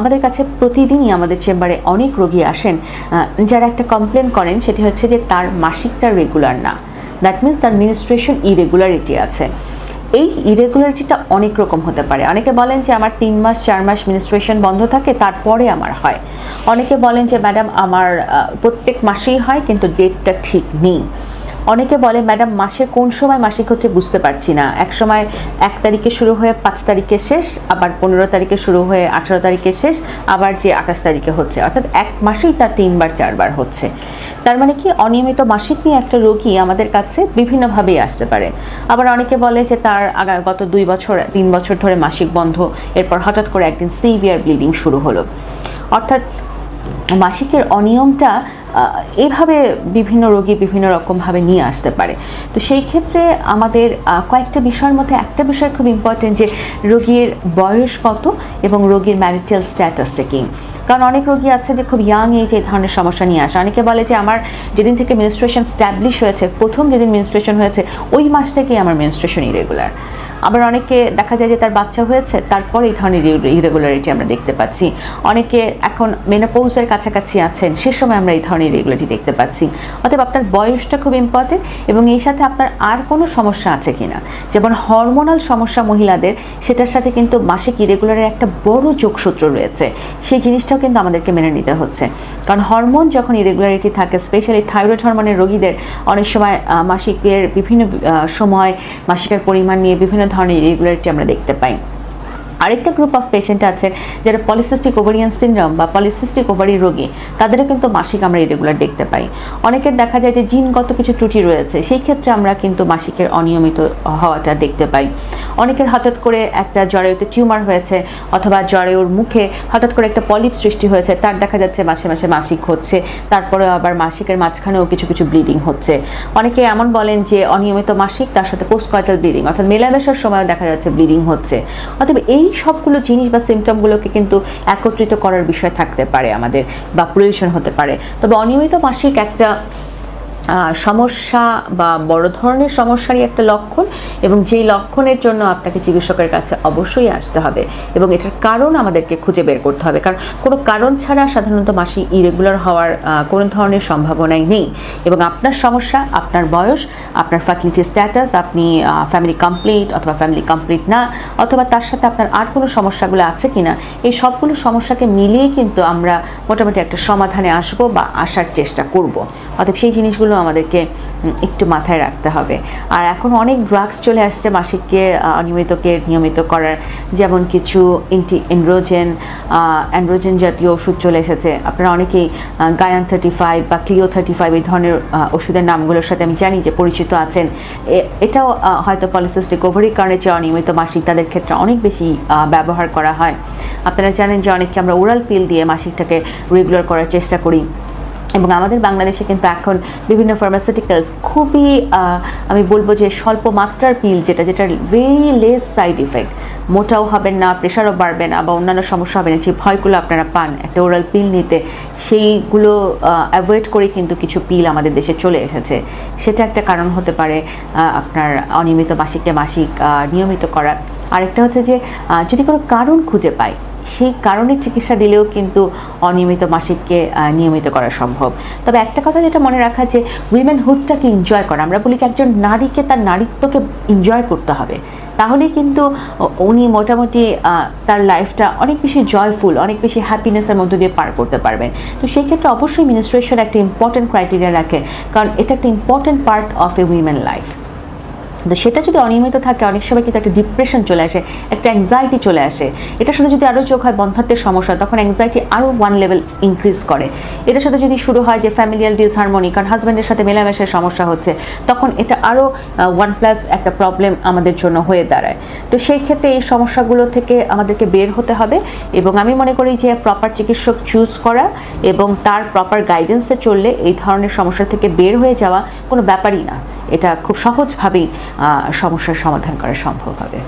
আমাদের কাছে প্রতিদিনই আমাদের চেম্বারে অনেক রোগী আসেন যারা একটা কমপ্লেন করেন, সেটি হচ্ছে যে তার মাসিকটা রেগুলার না। দ্যাট মিন্স তার মিনিস্ট্রেশন ইরেগুলারিটি আছে। এই ইরেগুলারিটিটা অনেক রকম হতে পারে। অনেকে বলেন যে আমার তিন মাস, চার মাস মিনিস্ট্রেশন বন্ধ থাকে, তারপরে আমার হয়। অনেকে বলেন যে ম্যাডাম আমার প্রত্যেক মাসেই হয়, কিন্তু ডেটটা ঠিক নেই। অনেকে বলে, ম্যাডাম, মাসের কোন সময় মাসিক হচ্ছে বুঝতে পারছি না। এক সময় এক তারিখে শুরু হয়ে পাঁচ তারিখে শেষ, আবার পনেরো তারিখে শুরু হয়ে আঠারো তারিখে শেষ, আবার যে আঠাশ তারিখে হচ্ছে। অর্থাৎ এক মাসেই তার তিনবার, চারবার হচ্ছে। তার মানে কি, অনিয়মিত মাসিক নিয়ে একটা রোগী আমাদের কাছে বিভিন্নভাবেই আসতে পারে। আবার অনেকে বলে যে, তার আগা, গত দুই বছর, তিন বছর ধরে মাসিক বন্ধ। এরপর হঠাৎ করে একদিন সিভিয়ার ব্লিডিং শুরু হলো। অর্থাৎ মাসিকের অনিয়মটা এভাবে বিভিন্ন রোগী বিভিন্ন রকমভাবে নিয়ে আসতে পারে। তো সেই ক্ষেত্রে আমাদের কয়েকটা বিষয়ের মধ্যে একটা বিষয় খুব ইম্পর্টেন্ট যে রোগীর বয়স কত এবং রোগীর ম্যারিটাল স্ট্যাটাসটা কী? কারণ অনেক রোগী আছে যে খুব ইয়াং এজে এই ধরনের সমস্যা নিয়ে আসে। অনেকে বলে যে আমার যেদিন থেকে মিনিস্ট্রেশন স্ট্যাবলিশ হয়েছে, প্রথম যেদিন মিনিস্ট্রেশন হয়েছে, ওই মাস থেকেই আমার মিনিস্ট্রেশন ইরেগুলার আবার অনেকে দেখা যায় যে তার বাচ্চা হয়েছে, তারপরে এই ধরনের ইরেগুলারিটি আমরা দেখতে পাচ্ছি। অনেকে এখন মেনোপৌজের কাছাকাছি আছেন, সে সময় আমরা এই ধরনের ইরেগুলারিটি দেখতে পাচ্ছি। অতএব আপনার বয়সটা খুব ইম্পর্টেন্ট এবং এই সাথে আপনার আর কোনো সমস্যা আছে কিনা? যেমন হরমোনাল সমস্যা মহিলাদের, সেটার সাথে কিন্তু মাসিক ইরেগুলারের একটা বড় যোগসূত্র রয়েছে। সেই জিনিসটাও কিন্তু আমাদেরকে মেনে নিতে হচ্ছে। কারণ হরমোন যখন ইরেগুলারিটি থাকে স্পেশালি থাইরয়েড হরমোনের রোগীদের, অনেক সময় মাসিকের বিভিন্ন সময়, মাসিকের পরিমাণ নিয়ে বিভিন্ন ধরনের ইরেগুলারিটি আমরা দেখতে পাই। আরেকটা গ্রুপ অফ পেশেন্ট আছেন যারা পলিসিস্টিক ওভারিয়ান সিনড্রোম বা পলিসিস্টিক ওভারি রোগী, তাদেরও কিন্তু মাসিক আমরা ইরেগুলার দেখতে পাই। অনেকের দেখা যায় যে জিনগত কিছু ত্রুটি রয়েছে, সেই ক্ষেত্রে আমরা কিন্তু মাসিকের অনিয়মিত হওয়াটা দেখতে পাই। অনেকের হঠাৎ করে একটা জরায়ুতে টিউমার হয়েছে অথবা জরায়ুর মুখে হঠাৎ করে একটা পলিপ সৃষ্টি হয়েছে, তার দেখা যাচ্ছে মাসে মাসে মাসিক হচ্ছে তারপরে আবার মাসিকের মাঝখানেও কিছু কিছু ব্লিডিং হচ্ছে। অনেকে এমন বলেন যে অনিয়মিত মাসিক তার সাথে পোস্টকয়টাল ব্লিডিং অর্থাৎ মেলামেশার সময়ও দেখা যাচ্ছে ব্লিডিং হচ্ছে। অতএব এই সবগুলো জিনিস বা সিমটমগুলোকে কিন্তু একত্রিত করার বিষয় থাকতে পারে আমাদের বা প্রয়োজন হতে পারে। তবে অনিয়মিত মাসিক একটা সমস্যা বা বড় ধরনের সমস্যারই একটা লক্ষণ এবং যেই লক্ষণের জন্য আপনাকে চিকিৎসকের কাছে অবশ্যই আসতে হবে এবং এটার কারণ আমাদেরকে খুঁজে বের করতে হবে। কারণ কোনো কারণ ছাড়া সাধারণত মাসি ইরেগুলার হওয়ার কোনো ধরনের সম্ভাবনাই নেই এবং আপনার সমস্যা, আপনার বয়স, আপনার ফার্টিলিটি স্ট্যাটাস আপনি ফ্যামিলি কমপ্লিট অথবা ফ্যামিলি কমপ্লিট না অথবা তার সাথে আপনার আর কোনো সমস্যাগুলো আছে কিনা, এই সবগুলো সমস্যাকে মিলিয়ে কিন্তু আমরা মোটামুটি একটা সমাধানে আসব বা আসার চেষ্টা করব। অতএব সেই জিনিসগুলো আমাদেরকে একটু মাথায় রাখতে হবে। আর এখন অনেক ড্রাগস চলে আসছে মাসিককে অনিয়মিতকে নিয়মিত করার। যেমন কিছু ইন্টি এন্ড্রোজেন অ্যান্ড্রোজেন জাতীয় ওষুধ চলে এসেছে। আপনারা অনেকেই গায়ান থার্টি ফাইভ বা ক্লিও থার্টি ফাইভ এই ধরনের ওষুধের নামগুলোর সাথে আমি জানি যে পরিচিত আছেন। এটাও হয়তো পলিসিস্টিক ওভারির কারণে যে অনিয়মিত মাসিক তাদের ক্ষেত্রে অনেক বেশি ব্যবহার করা হয়। আপনারা জানেন যে অনেককে আমরা ওরাল পিল দিয়ে মাসিকটাকে রেগুলার করার চেষ্টা করি। এবং আমাদের বাংলাদেশে কিন্তু এখন বিভিন্ন ফার্মাসিউটিক্যালস খুবই আমি বলব যে স্বল্প মাত্রার পিল যেটা যেটা ভেরি লেস সাইড ইফেক্ট মোটাও হবেন না প্রেশারও বাড়বে না বা অন্যান্য সমস্যা হবে না। যে ভয়গুলো আপনারা পান, একটা ওরাল পিল নিতে, সেইগুলো অ্যাভয়েড করে কিন্তু কিছু পিল আমাদের দেশে চলে এসেছে। সেটা একটা কারণ হতে পারে আপনার অনিয়মিত মাসিককে মাসিক নিয়মিত করার। আরেকটা হচ্ছে যে যদি কোনো কারণ খুঁজে পাই সেই কারণে চিকিৎসা দিলেও কিন্তু অনিয়মিত মাসিককে নিয়মিত করা সম্ভব। তবে একটা কথা যেটা মনে রাখা যে উইমেনহুডটাকে এনজয় করা, আমরা বলি যে একজন নারীকে তার নারীত্বকে এনজয় করতে হবে। তাহলেই কিন্তু উনি মোটামুটি তার লাইফটা অনেক বেশি জয়ফুল অনেক বেশি হ্যাপিনেসের মধ্য দিয়ে পার করতে পারবেন। তো সেই ক্ষেত্রে অবশ্যই মিনিস্ট্রেশন একটা ইম্পর্টেন্ট ক্রাইটেরিয়া রাখে, কারণ এটা একটা important part of a women life তো সেটা যদি অনিয়মিত থাকে, অনেক সময় কিন্তু একটা ডিপ্রেশন চলে আসে, একটা অ্যাংজাইটি চলে আসে। এটার সাথে যদি আরও চোখ হয় বন্ধাত্বের সমস্যা, তখন অ্যাংজাইটি আরও ওয়ান লেভেল ইনক্রিজ করে। এটার সাথে যদি শুরু হয় যে ফ্যামিলিয়াল ডিসহারমোনি কারণ হাজব্যান্ডের সাথে মেলামেশার সমস্যা হচ্ছে, তখন এটা আরও ওয়ান প্লাস একটা প্রবলেম আমাদের জন্য হয়ে দাঁড়ায়। তো সেই ক্ষেত্রে এই সমস্যাগুলো থেকে আমাদেরকে বের হতে হবে এবং আমি মনে করি যে প্রপার চিকিৎসক চুজ করা এবং তার প্রপার গাইডেন্সে চললে এই ধরনের সমস্যা থেকে বের হয়ে যাওয়া কোনো ব্যাপারই না। এটা খুব সহজভাবেই আহ, সমস্যার সমাধান করা সম্ভব হবে